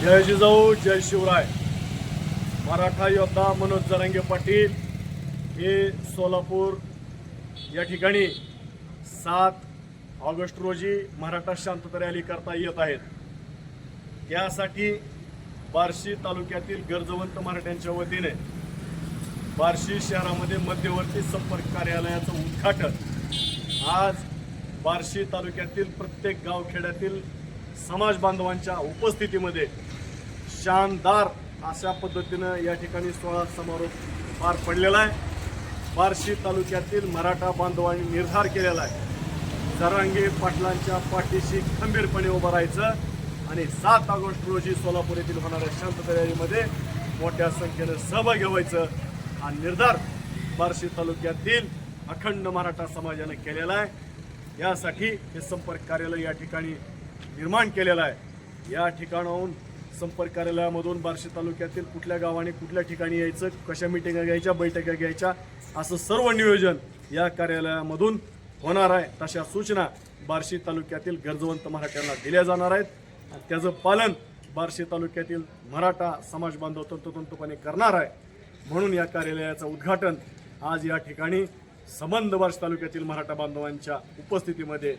जय जिजाऊ जय शिवराय. मराठा योद्धा मनोज जरांगे पाटील हे सोलापूर या ठिकाणी सात ऑगस्ट रोजी मराठा शांतता रॅली करता येत आहेत. त्यासाठी बार्शी तालुक्यातील गरजवंत मराठ्यांच्या वतीने बार्शी शहरामध्ये मध्यवर्ती संपर्क कार्यालयाचं उद्घाटन आज बार्शी तालुक्यातील प्रत्येक गावखेड्यातील समाज बांधवांच्या उपस्थितीमध्ये शानदार अशा पद्धतीनं या ठिकाणी सोहळा समारोप पार पडलेला आहे. बार्शी तालुक्यातील मराठा बांधवांनी निर्धार केलेला आहे. जरांगे पाटलांच्या पाठीशी खंबीरपणे उभं राहायचं आणि सात ऑगस्ट रोजी सोलापूर येथील होणाऱ्या शांत तयारीमध्ये मोठ्या संख्येनं सहभाग व्हायचं हा निर्धार बार्शी तालुक्यातील अखंड मराठा समाजाने केलेला आहे. यासाठी हे संपर्क कार्यालय या ठिकाणी निर्माण केलेलं आहे. या ठिकाणाहून संपर्क कार्यालयामधून बार्शी तालुक्यातील कुठल्या गावाने कुठल्या ठिकाणी यायचं कशा मिटिंगा घ्यायच्या बैठका घ्यायच्या असं सर्व नियोजन या कार्यालयामधून होणार आहे. तशा सूचना बार्शी तालुक्यातील गरजवंत मराठ्यांना दिल्या जाणार आहेत. आणि त्याचं पालन बार्शी तालुक्यातील मराठा समाज बांधव तंतोतंतपणे करणार आहे. म्हणून या कार्यालयाचं उद्घाटन आज या ठिकाणी संबंध बार्शी तालुक्यातील मराठा बांधवांच्या उपस्थितीमध्ये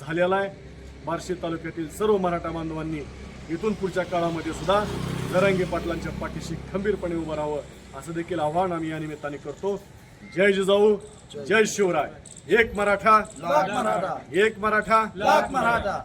झालेला आहे. बार्शी तालुक्यातील सर्व मराठा बांधवांनी इथून पुढच्या काळामध्ये सुद्धा जरांगे पाटलांच्या पाठीशी खंबीरपणे उभं राहावं असं देखील आव्हान आम्ही या निमित्ताने करतो. जय जिजाऊ जय शिवराय. एक मराठा लाख मराठा. एक मराठा. लाख मराठा.